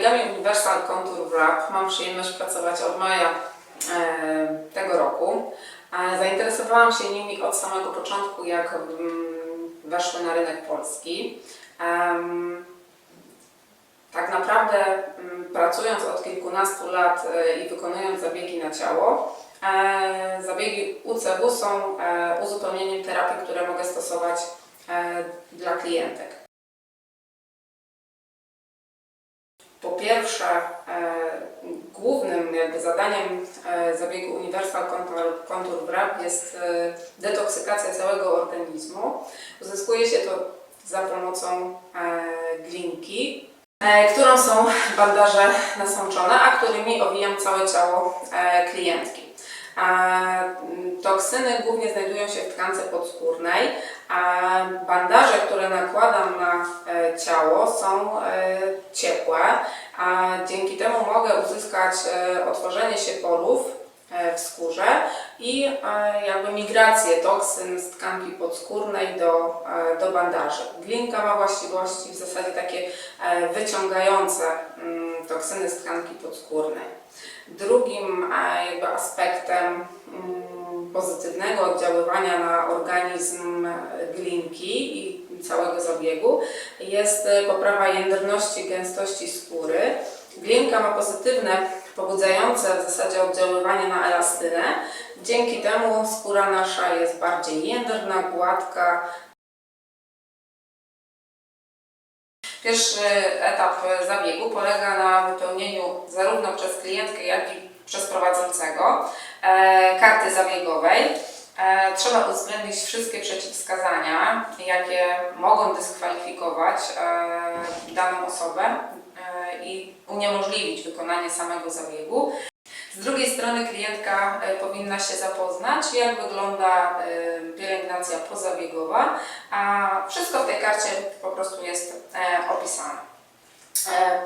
zabiegami Universal Contour Wrap mam przyjemność pracować od maja e, tego roku. Zainteresowałam się nimi od samego początku, jak mm, weszły na rynek polski. Tak naprawdę mm, pracując od kilkunastu lat e, i wykonując zabiegi na ciało, e, zabiegi UCW są uzupełnieniem terapii, które mogę stosować dla klientek. Pierwsze, e, głównym jakby zadaniem e, zabiegu Universal Contour, Contour Wrap jest e, detoksykacja całego organizmu. Uzyskuje się to za pomocą glinki, którą są bandaże nasączone, a którymi owijam całe ciało klientki. Toksyny głównie znajdują się w tkance podskórnej, a bandaże, które nakładam na ciało są ciepłe, a dzięki temu mogę uzyskać e, otworzenie się porów e, w skórze i e, jakby migrację toksyn z tkanki podskórnej do, do bandaży. Glinka ma właściwości w zasadzie takie wyciągające mm, toksyny z tkanki podskórnej. Drugim jakby aspektem mm, pozytywnego oddziaływania na organizm glinki i całego zabiegu jest e, poprawa jędrności, gęstości skóry. Glinka ma pozytywne, pobudzające w zasadzie oddziaływanie na elastynę. Dzięki temu skóra nasza jest bardziej jędrna, gładka. Pierwszy etap zabiegu polega na wypełnieniu zarówno przez klientkę, jak i przez prowadzącego e, karty zabiegowej. E, Trzeba uwzględnić wszystkie przeciwwskazania, jakie mogą dyskwalifikować e, daną osobę e, i uniemożliwić wykonanie samego zabiegu. Z drugiej strony klientka powinna się zapoznać, jak wygląda pielęgnacja pozabiegowa, a wszystko w tej karcie po prostu jest opisane.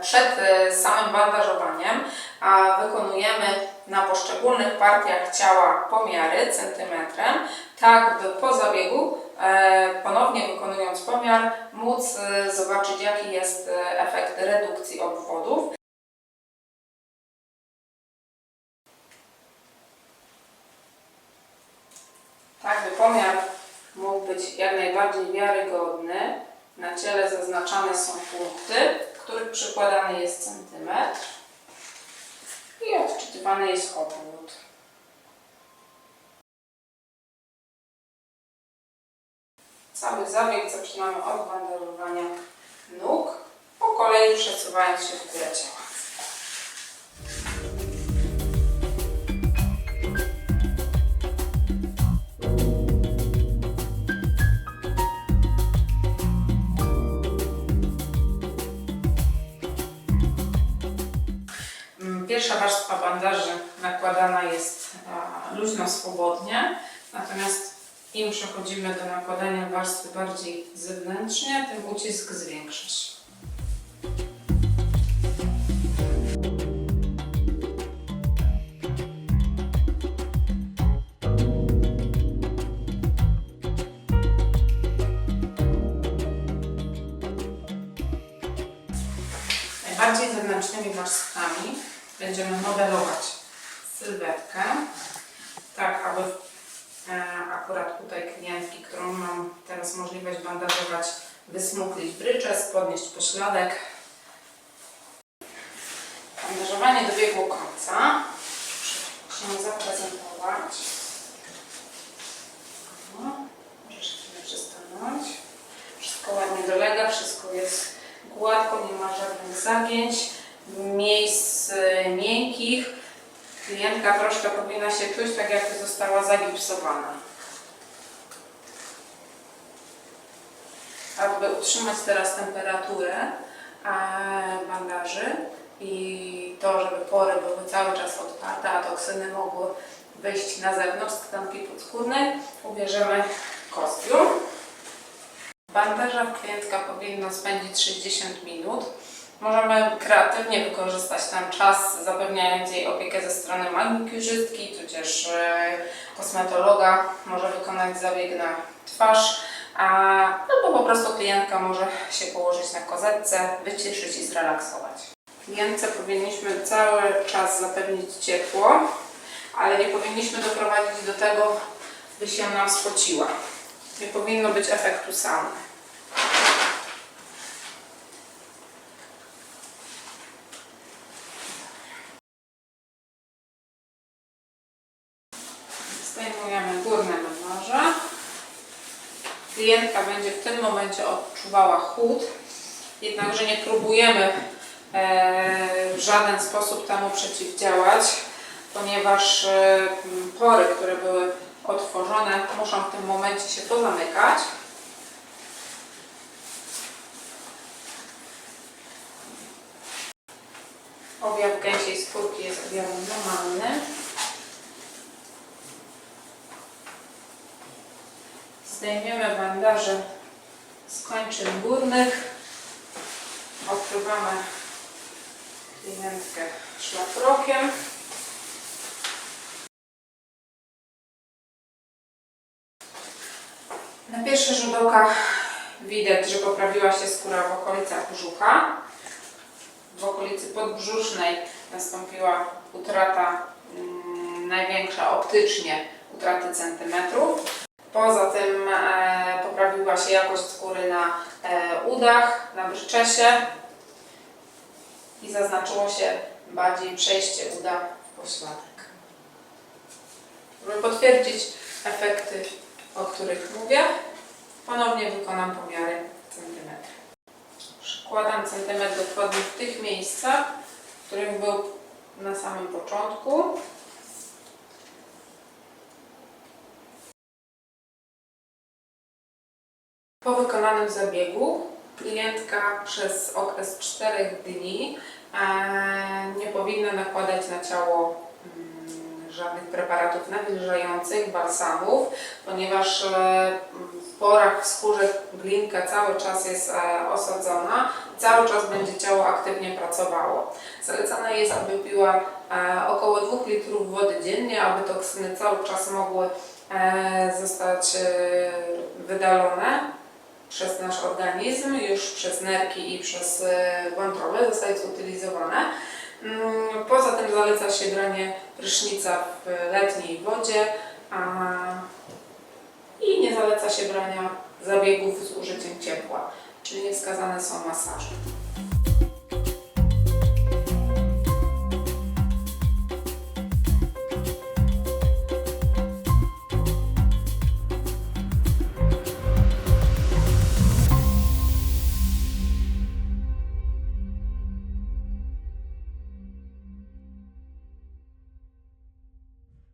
Przed samym bandażowaniem a wykonujemy na poszczególnych partiach ciała pomiary centymetrem, tak by po zabiegu, e, ponownie wykonując pomiar, móc e, zobaczyć jaki jest e, efekt redukcji obwodów. Tak by pomiar mógł być jak najbardziej wiarygodny, na ciele zaznaczane są punkty, których przykładany jest centymetr i odczytywany jest obwód. Cały zabieg zaczynamy od bandażowania nóg, po kolei przesuwając się w górę ciała. Pierwsza warstwa bandaży nakładana jest luźno, swobodnie, natomiast im przechodzimy do nakładania warstwy bardziej zewnętrznie, tym ucisk zwiększa się. Najbardziej zewnętrznymi warstwami będziemy modelować sylwetkę, tak aby e, akurat tutaj klientki, którą mam teraz możliwość bandażować, wysmuklić bryczes, podnieść pośladek. Bandażowanie dobiegło końca. Się zaprezentować. O, możesz chwilę. Wszystko ładnie dolega, wszystko jest gładko, nie ma żadnych zagięć, miejsc e, miękkich. Klientka troszkę powinna się czuć tak, jakby została zagipsowana. Aby utrzymać teraz temperaturę bandaży i to, żeby pory były cały czas otwarte, a toksyny mogły wyjść na zewnątrz z tkanki podskórnej, ubierzemy kostium. W bandażach klientka powinna spędzić 60 minut. Możemy kreatywnie wykorzystać ten czas, zapewniając jej opiekę ze strony manikurzystki, tudzież e, kosmetologa. Może wykonać zabieg na twarz, albo po prostu klientka może się położyć na kozetce, wyciszyć i zrelaksować. klientce powinniśmy cały czas zapewnić ciepło, ale nie powinniśmy doprowadzić do tego, by się nam spociła. Nie powinno być efektu sauny. Klientka będzie w tym momencie odczuwała chłód, jednakże nie próbujemy e, w żaden sposób temu przeciwdziałać, ponieważ e, pory, które były otworzone, muszą w tym momencie się pozamykać. Objaw gęsiej skórki jest objawem normalnym. Zdejmiemy bandaże z kończyn górnych. Okrywamy klientkę szlafrokiem. Na pierwszy rzut oka widać, że poprawiła się skóra w okolicach brzucha. W okolicy podbrzusznej nastąpiła utrata mm, największa optycznie utraty centymetrów. Poza tym e, poprawiła się jakość skóry na e, udach, na brzczesie i zaznaczyło się bardziej przejście uda w pośladek. Żeby potwierdzić efekty, o których mówię, ponownie wykonam pomiary centymetrów. Przykładam centymetr dokładnie w tych miejscach, w których był na samym początku. Po wykonanym zabiegu klientka przez okres 4 dni e, nie powinna nakładać na ciało mm, żadnych preparatów nawilżających, balsamów, ponieważ e, w porach w skórze glinka cały czas jest e, osadzona cały czas będzie ciało aktywnie pracowało. Zalecane jest, aby piła około 2 litrów wody dziennie, aby toksyny cały czas mogły zostać wydalone przez nasz organizm, już przez nerki i przez e, wątrobę zostaje zutylizowane. Mm, Poza tym zaleca się branie prysznica w letniej wodzie i nie zaleca się brania zabiegów z użyciem ciepła, czyli niewskazane są masaże.